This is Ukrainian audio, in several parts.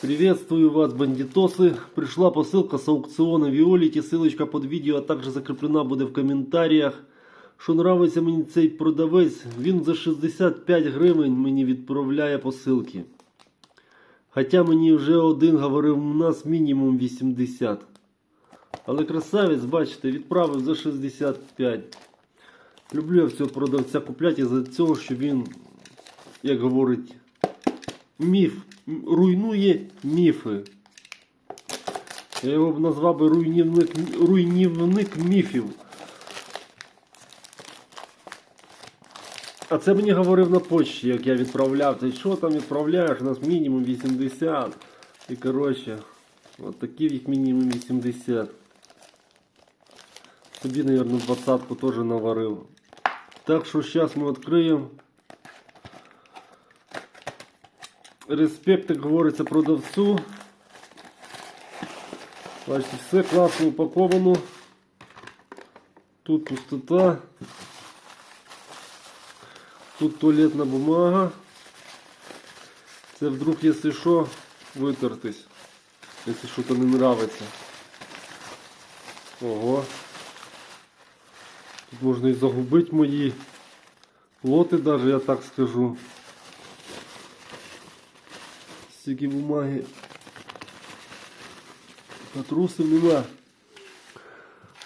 Приветствую вас, бандитосы. Пришла посылка с аукциона Виоліті. Ссылочка под відео, а також закріплена буде в коментарях. Що нравиться мені цей продавець, він за 65 гривень мені відправляє посилки. Хоча мені вже один говорив, у нас мінімум 80. Але красавець, бачите, відправив за 65. Люблю я в цього продавця купляти за цього, що він, як говорить, міф, м- руйнує міфи. Я його б назвав би руйнівник, руйнівник міфів. А це мені говорив на почті, як я відправляв. Ти що там відправляєш? У нас мінімум 80. І коротше, от такі їх мінімум 80. Собі, мабуть, двадцатку теж наварив. Так що зараз ми відкриємо. Респект, як говориться, продавцу. Бачите, все класно упаковано. Тут пустота. Тут туалетна бумага. Це вдруг, якщо що, витертись. Якщо щось не нравиться. Ого. Тут можна і загубити мої лоти даже, я так скажу. Стільки бумаги. Патрусів нема.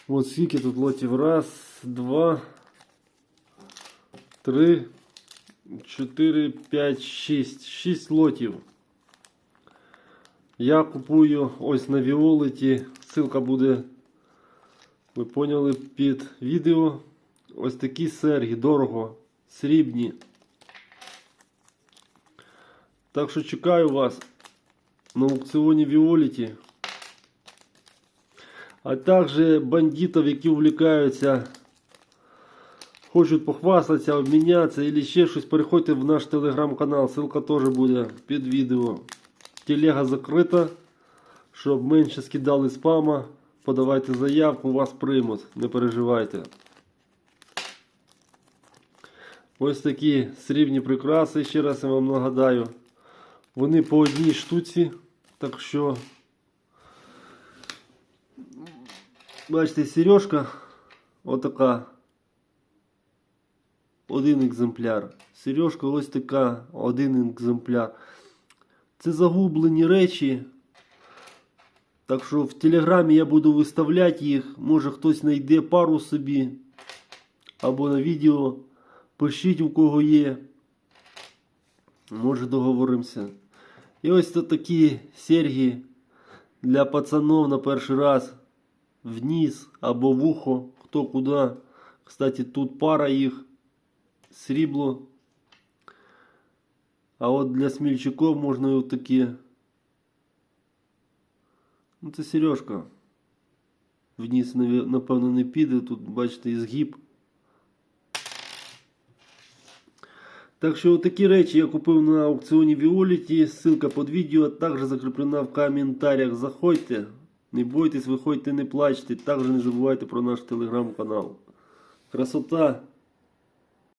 От скільки тут лотів. Раз, два, три, чотири, п'ять, шість. Шість лотів. Я купую ось на Віолеті. Ссылка буде, ви поняли, під відео. Ось такі серги, дорого, срібні. Так що чекаю вас на аукціоні Віоліті. А також бандитів, які увлекаються, хочуть похвастатися, обмінятися або ще щось, переходьте в наш телеграм-канал. Ссылка теж буде під відео. Телега закрита, щоб менше скидали спама. Подавайте заявку, вас приймуть, не переживайте. Ось такі срібні прикраси, ще раз я вам нагадаю. Вони по одній штуці, так що. Бачите, сережка отака. Один екземпляр. Сережка ось така, один екземпляр. Це загублені речі. Так що в телеграмі я буду виставляти їх. Може хтось знайде пару собі. Або на відео. Пишіть у кого є. Може договоримося. І ось тут такі серьги для пацанов на перший раз. Вниз або в ухо, хто куди. Кстати, тут пара їх. Срібло. А от для смільчаків можна і от такі. Ну це сережка. Вниз, наві- напевно, не піде. Тут, бачите, і згиб. Так що такі речі я купив на аукціоні Віоліті. Ссылка під відео також закріплена в коментарях. Заходьте, не бойтесь, виходьте, не плачте. Також не забувайте про наш телеграм-канал. Красота!